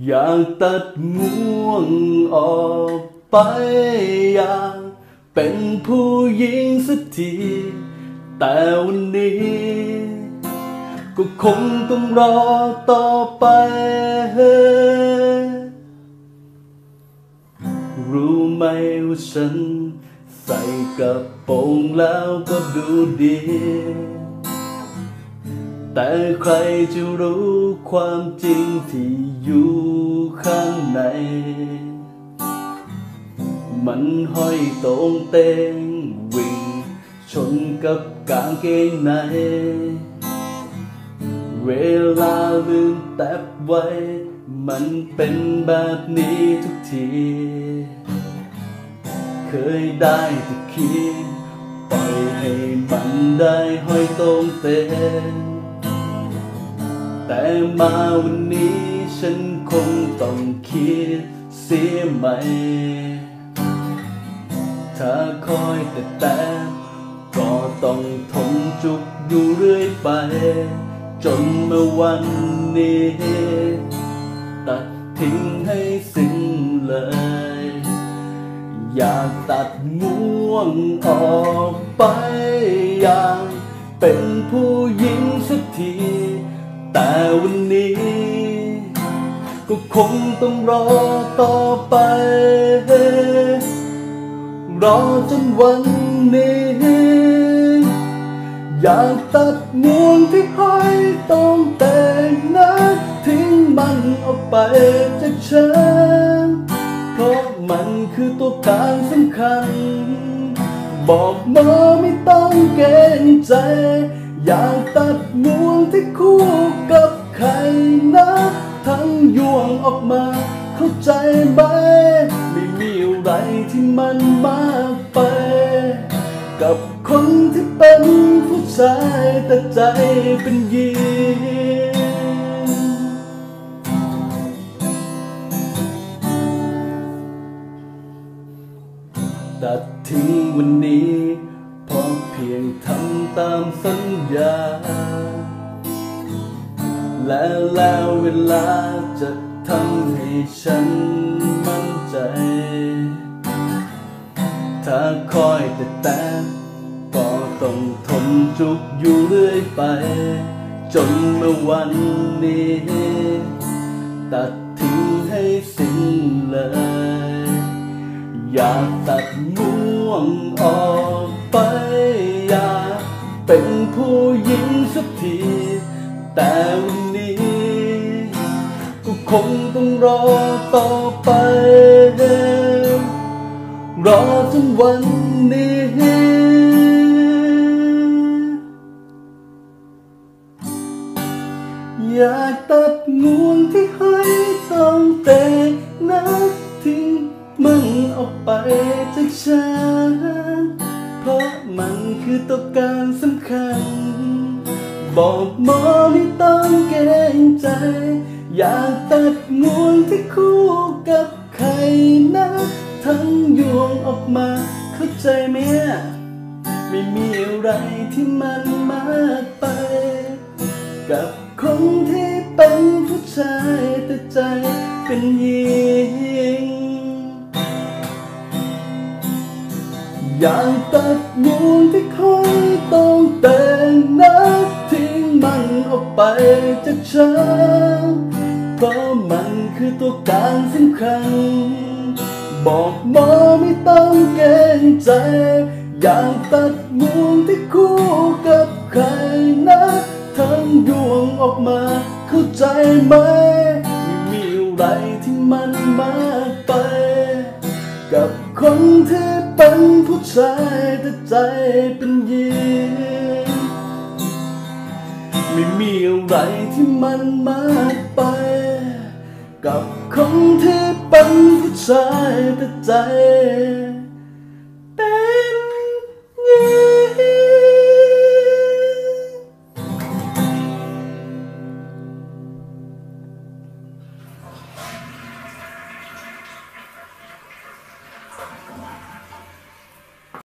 อยากตัดง่วงออกไปอยากเป็นผู้หญิงสักที แต่วันนี้ ก็คงต้องรอต่อไป รู้ไหมว่าฉัน ใส่กระโปรงแล้วก็ดูดี แต่ใครจะรู้ความจริงที่อยู่ข้างใน มันห้อยตรงเตงวิ่ง ชนกับกางเกงใน เวลาลืมแตบไว้ มันเป็นแบบนี้ทุกที เคยได้แต่คิดปล่อยให้มันได้ห้อยตรงเตง แต่มาวันนี้ฉันคงต้องคิดเสียใหม่ถ้าคอยแต่แต่ก็ต้องทนจุกอยู่เรื่อยไป จนเมื่อวันนี้ตัดทิ้งให้สิ้นเลย อยากตัดง่วงออกไป อยากเป็นผู้หญิง วันนี้ ก็คงต้องรอต่อไป รอจนวันนี้ อยากตัดง่วงที่ห้อยต้องแต่งนะทิ้งมันออกไปจากฉัน เพราะมันคือตัวการสำคัญ บอกมาไม่ต้องเกรงใจ อยากตัดง่วงที่คู่กับ ครนะทั้งยวงออกมา เข้าใจไหมไม่มีอะไรที่มันมากไป กับคนที่เป็นผู้ชายแต่ใจเป็นหญิงตัดทิ้งวันนี้ พอเพียงทำตามสัญญา และแล้วเวลาจะทำให้ฉันมั่นใจ ถ้าคอยแต่แต่ก็ต้องทนจุกอยู่เรื่อยไป จนเมื่อวันนี้ ตัดทิ้งให้สิ้นเลย อยากตัดง่วงออกไป อยากเป็นผู้หญิงสักที แต่วันนี้ก็คงต้องรอต่อไป รอจนวันนี้อยากตัดงวงที่ให้ต้องแต่นะทิ้งมันออกไปจากฉันเพราะมันคือตัวการสำคัญ บอกหมอไม่ต้องเกรงใจ อยากตัดงวงที่คู่กับใครนะ ทั้งยวงออกมาเข้าใจไหมไม่มีอะไรที่มันมากไป กับคนที่เป็นผู้ชายแต่ใจเป็นหญิงอยากตัดงูที่คอยต้องแต่งนะทิ้งมันออก ไปจากฉันเพราะมันคือตัวการสำคัญ บอกหมอไม่ต้องเกรงใจ อยากตัดงูที่คู่กับใครนะทั้งดวงออกมา เข้าใจไหมไม่มีอะไรที่มันมากไป กับคนที่เป็นผู้ชายแต่ใจเป็นหญิง ไม่มีอะไรที่มันมากไป กับคนที่เป็นผู้ชายแต่ใจ